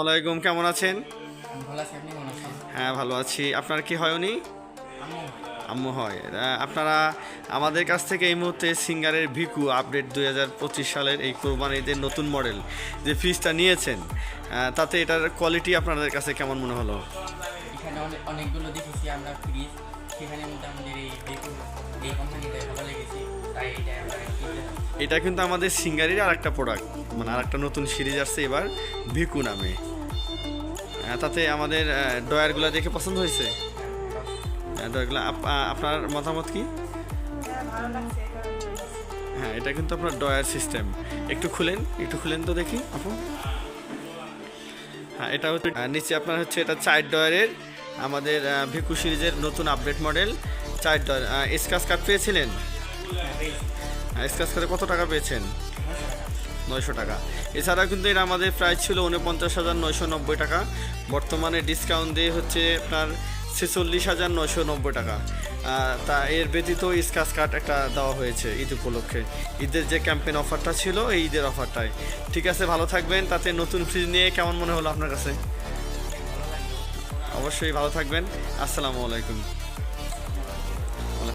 ওয়ালাইকুম কেমন আছেন? হ্যাঁ ভালো আছি। আপনার কি হয় উনি? আম্মু হয়। আপনারা আমাদের কাছ থেকে এই মুহূর্তে সিঙ্গারের ভিকু আপডেট দুই হাজার পঁচিশ সালের এই কোরবানিদের নতুন মডেল যে ফ্রিজটা নিয়েছেন তাতে এটার কোয়ালিটি আপনাদের কাছে কেমন মনে হলো? এখানে অনেকগুলো দেখেছি আমরা ফ্রিজ সেখানে আমাদের এই কোম্পানিটা এটা কিনতে আমাদের সিঙ্গারের আর একটা প্রোডাক্ট মানে আর একটা নতুন সিরিজ আসছে এবার, ভিকু নামে। তাতে আমাদের ডয়ারগুলো দেখে পছন্দ হয়েছে? ডয়ারগুলো আপনার মতামত কি? হ্যাঁ এটা কিন্তু আপনার ডয়ার সিস্টেম। একটু খুলেন একটু খুলেন তো দেখি, আপু। হ্যাঁ এটা হচ্ছে নিচে আপনার হচ্ছে এটা চার ডয়ারের আমাদের ভিকু সিরিজের নতুন আপডেট মডেল চার ডয়ার স্কাচ কার্ড পেয়েছিলেন? স্কাচ কার্ডে কত টাকা পেয়েছেন? নয়শো টাকা। এছাড়া কিন্তু এটা আমাদের প্রাইস ছিল উনপঞ্চাশ হাজার নয়শো নব্বই টাকা। বর্তমানে ডিসকাউন্ট দিয়ে হচ্ছে আপনার ছেচল্লিশ হাজার নয়শো নব্বই টাকা। তা এর ব্যতীত স্কাচ কার্ড একটা দেওয়া হয়েছে ঈদ উপলক্ষে। ঈদের যে ক্যাম্পেইন অফারটা ছিল, এই ঈদের অফারটাই ঠিক আছে, ভালো থাকবেন। তাতে নতুন ফ্রিজ নিয়ে কেমন মনে হলো আপনার কাছে? অবশ্যই ভালো থাকবেন। আসসালামু আলাইকুম।